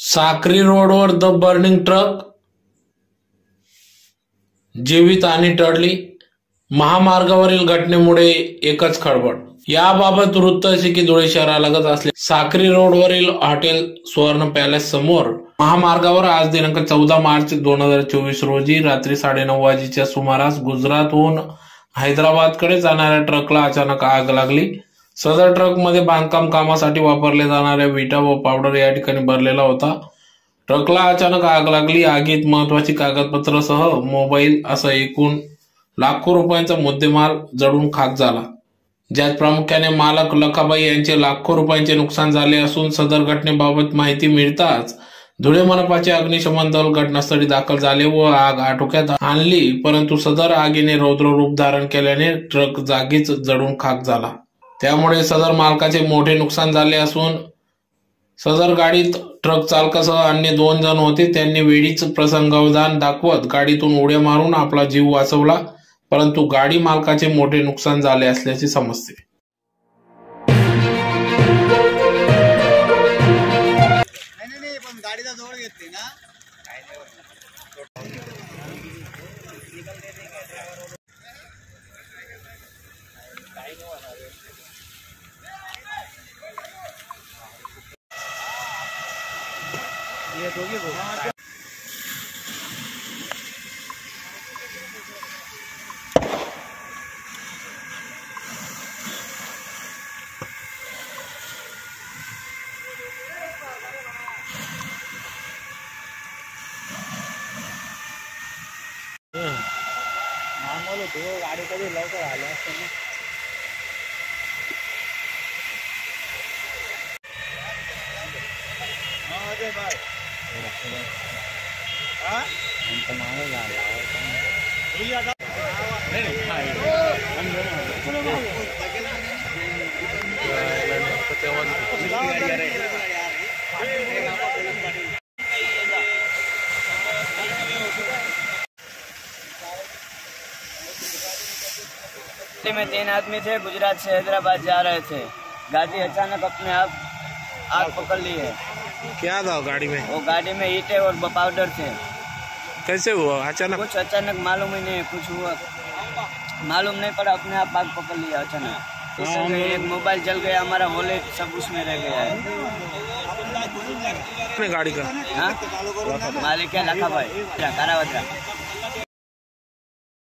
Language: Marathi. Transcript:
साक्री रोडवर द बर्निंग ट्रक जीवित आणि टळली. महामार्गावरील घटनेमुळे एकच खळबळ. याबाबत वृत्त असे की धुळे शहरालगत असले साक्री रोडवरील हॉटेल सुवर्ण पॅलेस समोर महामार्गावर आज दिनांक चौदा मार्च दोन हजार चोवीस रोजी रात्री साडेनऊ वाजेच्या सुमारास गुजरातहून हैदराबादकडे जाणाऱ्या ट्रकला अचानक आग लागली. सदर ट्रकमध्ये बांधकाम कामासाठी वापरले जाणाऱ्या विटा व पावडर या ठिकाणी भरलेला होता. ट्रकला अचानक आग लागली. आगीत महत्वाची कागदपत्रासह मोबाईल असा एकूण लाखो रुपयांचा मुद्देमाल जळून खाक झाला. ज्यात प्रामुख्याने मालक लखाबाई यांचे लाखो रुपयांचे नुकसान झाले असून सदर घटनेबाबत माहिती मिळताच धुळे मनपाचे अग्निशमन दल घटनास्थळी दाखल झाले व आग आटोक्यात आणली. परंतु सदर आगीने रौद्र रूप धारण केल्याने ट्रक जागीच जळून खाक झाला. त्यामुळे सदर मालकाचे मोठे नुकसान झाले असून सदर गाडीत ट्रक चालकासह अन्य दोन जण होते. त्यांनी वेळीच प्रसंगावधान दाखवत गाडीतून उड्या मारून आपला जीव वाचवला परंतु गाडी मालकाचे मोठे नुकसान झाले असल्याचे समजते. नाही नाही नाही पण गाडीचा जवळ घेतली ना. होतो गाडी कधी लवकर आली असते ना हा, दे बाय. में तीन आदमी थे, गुजरात से हैदराबाद जा रहे थे। गाड़ी अचानक अपने आप आग पकड़ ली है। क्या था गाड़ी में? वो गाड़ी में ईटे और पाउडर थे। कैसे हुआ? अचानक? कुछ अचानक मालूम ही नहीं कुछ हुआ। मालूम नहीं पड़ा अपने आप आग पकड़ लिया अचानक। एक मोबाइल जल गया हमारा वॉलेट सब उसमें रह गया है। गाड़ी का। हाँ? मालिक है लखा भाई। कारावद्रा